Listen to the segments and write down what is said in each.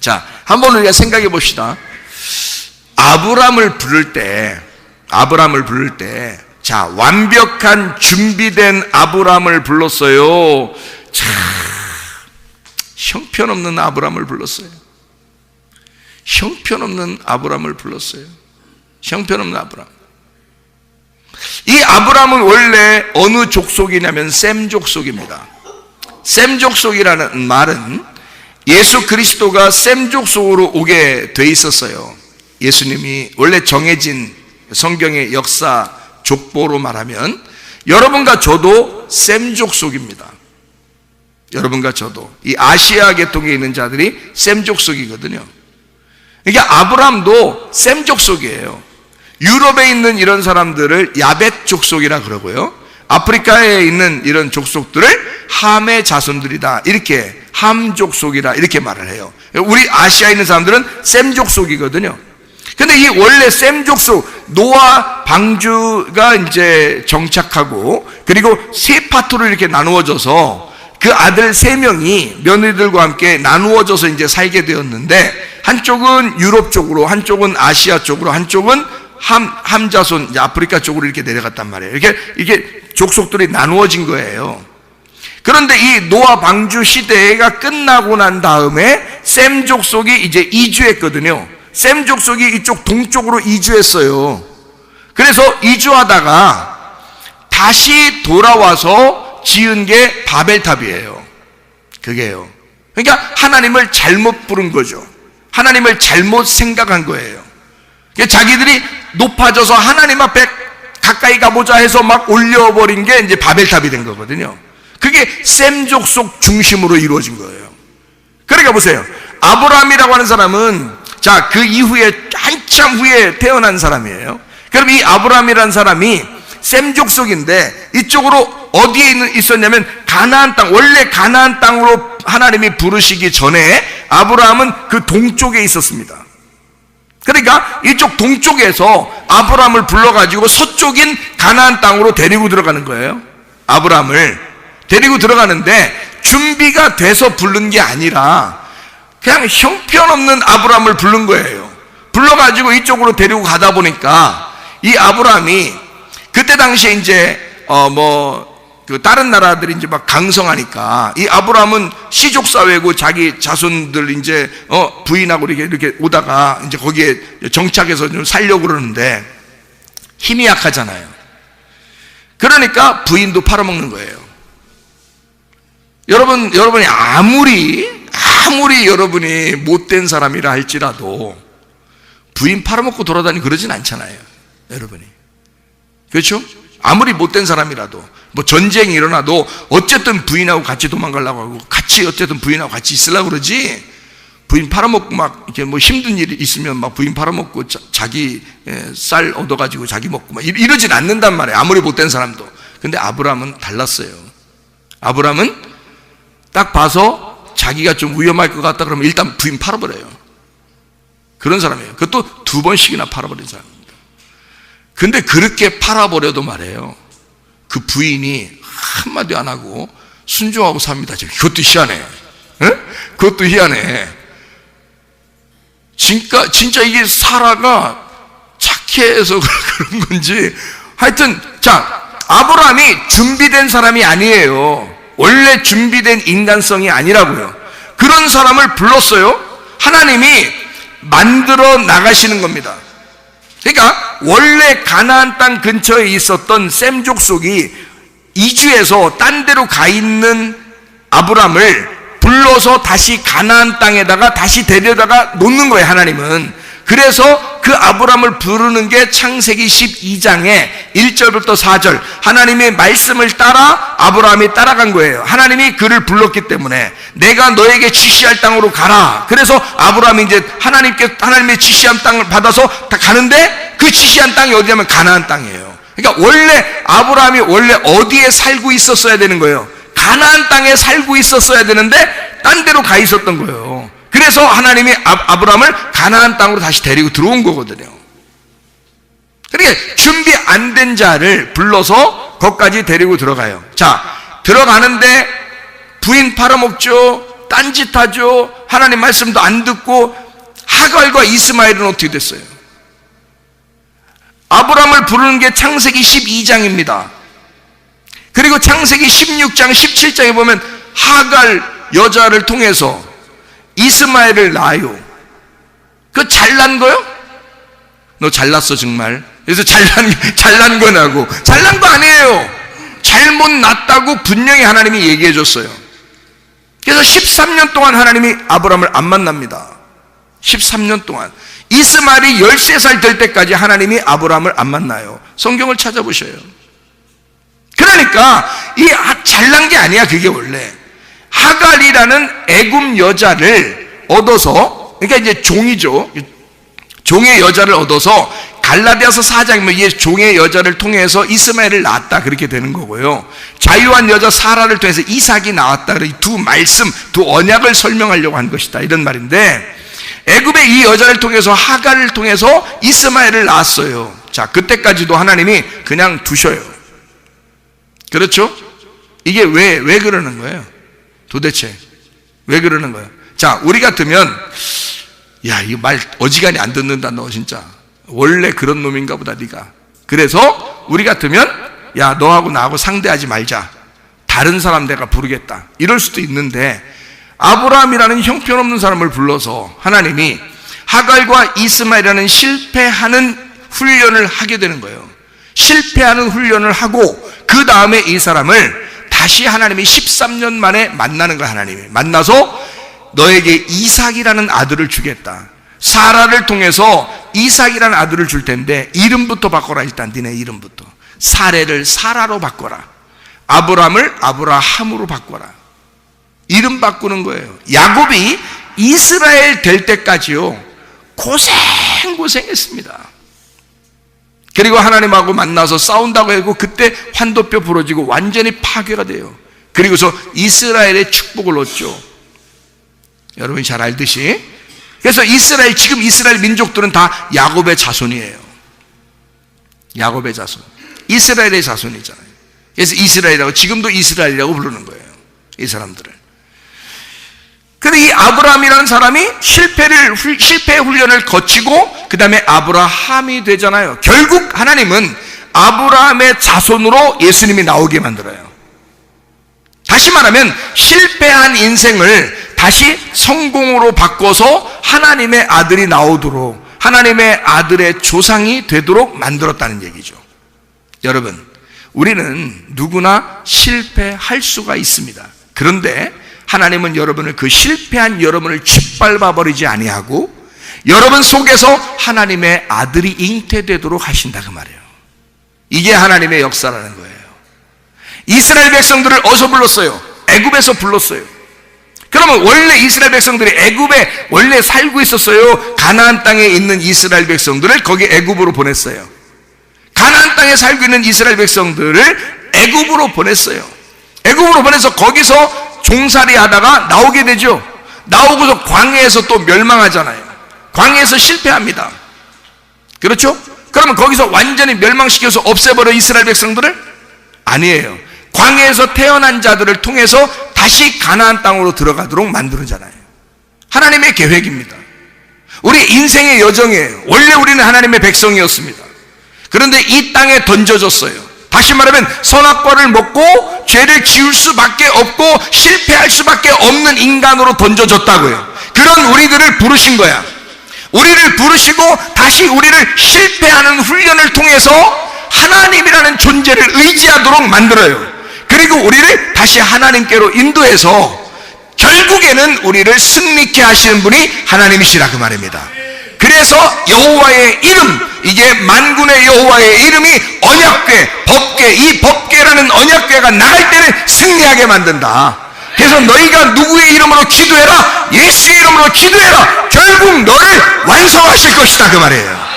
자, 한번 우리가 생각해 봅시다. 아브람을 부를 때, 아브람을 부를 때, 자, 완벽한 준비된 아브람을 불렀어요. 참, 형편없는 아브람을 불렀어요. 형편없는 아브람을 불렀어요. 형편없는 아브람. 이 아브람은 원래 어느 족속이냐면 셈 족속입니다. 셈 족속이라는 말은 예수 그리스도가 셈 족속으로 오게 돼 있었어요. 예수님이 원래 정해진 성경의 역사 족보로 말하면 여러분과 저도 셈 족속입니다. 여러분과 저도 이 아시아 계통에 있는 자들이 셈 족속이거든요. 그러니까 아브람도 셈 족속이에요. 유럽에 있는 이런 사람들을 야벳 족속이라 그러고요. 아프리카에 있는 이런 족속들을 함의 자손들이다. 이렇게 함 족속이라 이렇게 말을 해요. 우리 아시아에 있는 사람들은 셈 족속이거든요. 근데 이 원래 셈 족속 노아 방주가 이제 정착하고 그리고 세 파트로 이렇게 나누어져서 그 아들 세 명이 며느리들과 함께 나누어져서 이제 살게 되었는데 한쪽은 유럽 쪽으로 한쪽은 아시아 쪽으로 한쪽은 함, 함자손 아프리카 쪽으로 이렇게 내려갔단 말이에요. 이렇게 이게 족속들이 나누어진 거예요. 그런데 이 노아 방주 시대가 끝나고 난 다음에 셈 족속이 이제 이주했거든요. 셈 족속이 이쪽 동쪽으로 이주했어요. 그래서 이주하다가 다시 돌아와서 지은 게 바벨탑이에요. 그게요. 그러니까 하나님을 잘못 부른 거죠. 하나님을 잘못 생각한 거예요. 자기들이 높아져서 하나님 앞에 가까이 가보자 해서 막 올려버린 게 이제 바벨탑이 된 거거든요. 그게 셈족 속 중심으로 이루어진 거예요. 그러니까 보세요. 아브라함이라고 하는 사람은 자, 그 이후에 한참 후에 태어난 사람이에요. 그럼 이 아브라함이라는 사람이 셈족 속인데 이쪽으로 어디에 있었냐면 가나안 땅, 원래 가나안 땅으로 하나님이 부르시기 전에 아브라함은 그 동쪽에 있었습니다. 그러니까 이쪽 동쪽에서 아브라함을 불러가지고 서쪽인 가나안 땅으로 데리고 들어가는 거예요. 아브라함을 데리고 들어가는데 준비가 돼서 부른 게 아니라 그냥 형편없는 아브라함을 부른 거예요. 불러가지고 이쪽으로 데리고 가다 보니까 이 아브라함이 그때 당시에 이제 어뭐 그 다른 나라들이 이제 막 강성하니까 이 아브라함은 시족 사회고 자기 자손들 이제 어 부인하고 이렇게 이렇게 오다가 이제 거기에 정착해서 좀 살려고 그러는데 힘이 약하잖아요. 그러니까 부인도 팔아먹는 거예요. 여러분 여러분이 아무리 아무리 여러분이 못된 사람이라 할지라도 부인 팔아먹고 돌아다니 그러진 않잖아요. 여러분이 그렇죠? 아무리 못된 사람이라도 뭐 전쟁이 일어나도 어쨌든 부인하고 같이 도망가려고 하고 같이 어쨌든 부인하고 같이 있으려고 그러지 부인 팔아먹고 막 이렇게 뭐 힘든 일이 있으면 막 부인 팔아먹고 자, 기쌀 얻어가지고 자기 먹고 막 이러진 않는단 말이에요 아무리 못된 사람도 근데 아브라함은 달랐어요 아브라함은 딱 봐서 자기가 좀 위험할 것 같다 그러면 일단 부인 팔아버려요 그런 사람이에요 그것도 두 번씩이나 팔아버린 사람입니다 근데 그렇게 팔아버려도 말해요 그 부인이 한마디 안 하고 순종하고 삽니다. 그것도 희한해. 에? 그것도 희한해. 진짜, 진짜 이게 사라가 착해서 그런 건지. 하여튼, 자, 아브라함이 준비된 사람이 아니에요. 원래 준비된 인간성이 아니라고요. 그런 사람을 불렀어요. 하나님이 만들어 나가시는 겁니다. 그러니까 원래 가나안 땅 근처에 있었던 셈 족속이 이주해서 딴 데로 가 있는 아브람을 불러서 다시 가나안 땅에다가 다시 데려다가 놓는 거예요 하나님은 그래서 그 아브람을 부르는 게 창세기 12장에 1절부터 4절 하나님의 말씀을 따라 아브라함이 따라간 거예요. 하나님이 그를 불렀기 때문에 내가 너에게 지시할 땅으로 가라. 그래서 아브라함이 이제 하나님께 하나님의 지시한 땅을 받아서 다 가는데 그 지시한 땅이 어디냐면 가나안 땅이에요. 그러니까 원래 아브라함이 원래 어디에 살고 있었어야 되는 거예요. 가나안 땅에 살고 있었어야 되는데 딴 데로 가 있었던 거예요. 그래서 하나님이 아 브라함을 가나안 땅으로 다시 데리고 들어온 거거든요. 그러니까 준비 안 된 자를 불러서 거기까지 데리고 들어가요. 자, 들어가는데 부인 팔아먹죠. 딴짓하죠. 하나님 말씀도 안 듣고 하갈과 이스마엘은 어떻게 됐어요? 아브라함을 부르는 게 창세기 12장입니다. 그리고 창세기 16장, 17장에 보면 하갈 여자를 통해서 이스마엘을 낳아요. 그 잘난 거요? 너 잘났어 정말. 그래서 잘난 잘난 거냐고. 잘난 거 아니에요. 잘못 났다고 분명히 하나님이 얘기해 줬어요. 그래서 13년 동안 하나님이 아브라함을 안 만납니다. 13년 동안. 이스마엘이 13살 될 때까지 하나님이 아브라함을 안 만나요. 성경을 찾아보셔요. 그러니까 이 잘난 게 아니야 그게 원래. 하갈이라는 애굽 여자를 얻어서 그러니까 이제 종이죠. 종의 여자를 얻어서 갈라디아서 4장이면 이게 종의 여자를 통해서 이스마엘을 낳았다 그렇게 되는 거고요. 자유한 여자 사라를 통해서 이삭이 나왔다. 두 말씀, 두 언약을 설명하려고 한 것이다. 이런 말인데 애굽의 이 여자를 통해서 하갈을 통해서 이스마엘을 낳았어요. 자, 그때까지도 하나님이 그냥 두셔요. 그렇죠? 이게 왜, 왜 그러는 거예요? 도대체. 왜 그러는 거예요? 자, 우리 같으면, 야, 이거 말 어지간히 안 듣는다, 너 진짜. 원래 그런 놈인가 보다, 네가. 그래서 우리 같으면, 야, 너하고 나하고 상대하지 말자. 다른 사람 내가 부르겠다. 이럴 수도 있는데, 아브라함이라는 형편없는 사람을 불러서 하나님이 하갈과 이스마엘이라는 실패하는 훈련을 하게 되는 거예요. 실패하는 훈련을 하고 그 다음에 이 사람을 다시 하나님이 13년 만에 만나는 거야 하나님이 만나서 너에게 이삭이라는 아들을 주겠다. 사라를 통해서 이삭이라는 아들을 줄 텐데 이름부터 바꿔라 일단 니네 이름부터 사례를 사라로 바꿔라. 아브람을 아브라함으로 바꿔라. 이름 바꾸는 거예요. 야곱이 이스라엘 될 때까지요. 고생 고생했습니다. 그리고 하나님하고 만나서 싸운다고 하고 그때 환도뼈 부러지고 완전히 파괴가 돼요. 그리고서 이스라엘의 축복을 얻죠. 여러분이 잘 알듯이. 그래서 이스라엘, 지금 이스라엘 민족들은 다 야곱의 자손이에요. 야곱의 자손. 이스라엘의 자손이잖아요. 그래서 이스라엘이라고, 지금도 이스라엘이라고 부르는 거예요. 이 사람들을. 근데 이 아브라함이라는 사람이 실패를 실패 훈련을 거치고 그 다음에 아브라함이 되잖아요. 결국 하나님은 아브라함의 자손으로 예수님이 나오게 만들어요. 다시 말하면 실패한 인생을 다시 성공으로 바꿔서 하나님의 아들이 나오도록 하나님의 아들의 조상이 되도록 만들었다는 얘기죠. 여러분, 우리는 누구나 실패할 수가 있습니다. 그런데 하나님은 여러분을 그 실패한 여러분을 짓밟아 버리지 아니하고 여러분 속에서 하나님의 아들이 잉태되도록 하신다 그 말이에요. 이게 하나님의 역사라는 거예요. 이스라엘 백성들을 어디서 불렀어요? 애굽에서 불렀어요. 그러면 원래 이스라엘 백성들이 애굽에 원래 살고 있었어요. 가나안 땅에 있는 이스라엘 백성들을 거기 애굽으로 보냈어요. 가나안 땅에 살고 있는 이스라엘 백성들을 애굽으로 보냈어요. 애굽으로 보내서 거기서 종살이 하다가 나오게 되죠. 나오고서 광해에서 또 멸망하잖아요. 광해에서 실패합니다. 그렇죠? 그러면 거기서 완전히 멸망시켜서 없애버려 이스라엘 백성들을? 아니에요. 광해에서 태어난 자들을 통해서 다시 가나안 땅으로 들어가도록 만들어잖아요. 하나님의 계획입니다. 우리 인생의 여정이에요. 원래 우리는 하나님의 백성이었습니다. 그런데 이 땅에 던져졌어요. 다시 말하면 선악과를 먹고 죄를 지을 수밖에 없고 실패할 수밖에 없는 인간으로 던져졌다고요. 그런 우리들을 부르신 거야. 우리를 부르시고 다시 우리를 실패하는 훈련을 통해서 하나님이라는 존재를 의지하도록 만들어요. 그리고 우리를 다시 하나님께로 인도해서 결국에는 우리를 승리케 하시는 분이 하나님이시라 그 말입니다. 그래서 여호와의 이름 이게 만군의 여호와의 이름이 언약궤, 법궤, 이 법궤라는 언약궤가 나갈 때는 승리하게 만든다. 그래서 너희가 누구의 이름으로 기도해라, 예수의 이름으로 기도해라. 결국 너를 완성하실 것이다 그 말이에요.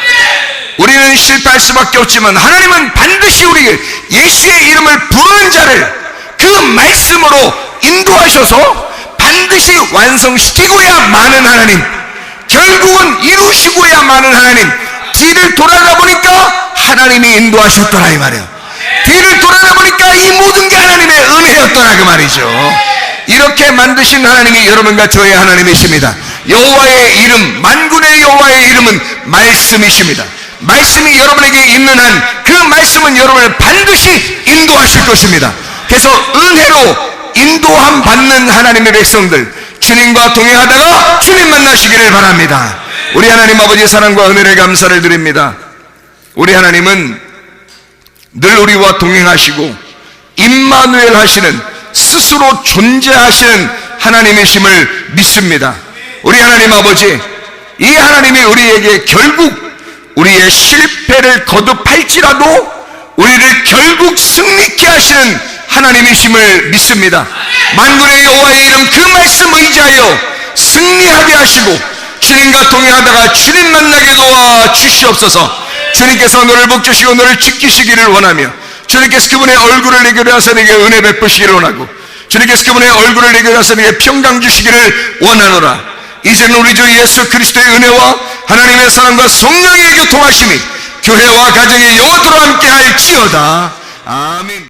우리는 실패할 수밖에 없지만 하나님은 반드시 우리 예수의 이름을 부르는 자를 그 말씀으로 인도하셔서 반드시 완성시키고야 많은 하나님, 결국은 이루시고야 많은 하나님, 뒤를 돌아가 보니까 하나님이 인도하셨더라 이 말이에요. 뒤를 돌아가 보니까 이 모든 게 하나님의 은혜였더라 그 말이죠. 이렇게 만드신 하나님이 여러분과 저의 하나님이십니다. 여호와의 이름, 만군의 여호와의 이름은 말씀이십니다. 말씀이 여러분에게 있는 한 그 말씀은 여러분을 반드시 인도하실 것입니다. 그래서 은혜로 인도함 받는 하나님의 백성들 주님과 동행하다가 주님 만나시기를 바랍니다. 우리 하나님 아버지의 사랑과 은혜를 감사를 드립니다. 우리 하나님은 늘 우리와 동행하시고 임마누엘 하시는 스스로 존재하시는 하나님이심을 믿습니다. 우리 하나님 아버지, 이 하나님이 우리에게 결국 우리의 실패를 거듭할지라도 우리를 결국 승리케 하시는 하나님이심을 믿습니다. 만군의 여호와의 이름 그 말씀 의지하여 승리하게 하시고 주님과 동행하다가 주님 만나게 도와 주시옵소서. 주님께서 너를 복주시고 너를 지키시기를 원하며 주님께서 그분의 얼굴을 내게 하사 내게 은혜 베푸시기를 원하고 주님께서 그분의 얼굴을 내게 하사 내게 평강 주시기를 원하노라. 이제는 우리 주 예수 그리스도의 은혜와 하나님의 사랑과 성령의 교통하심이 교회와 가정의 영원토록 함께 할지어다. 아멘.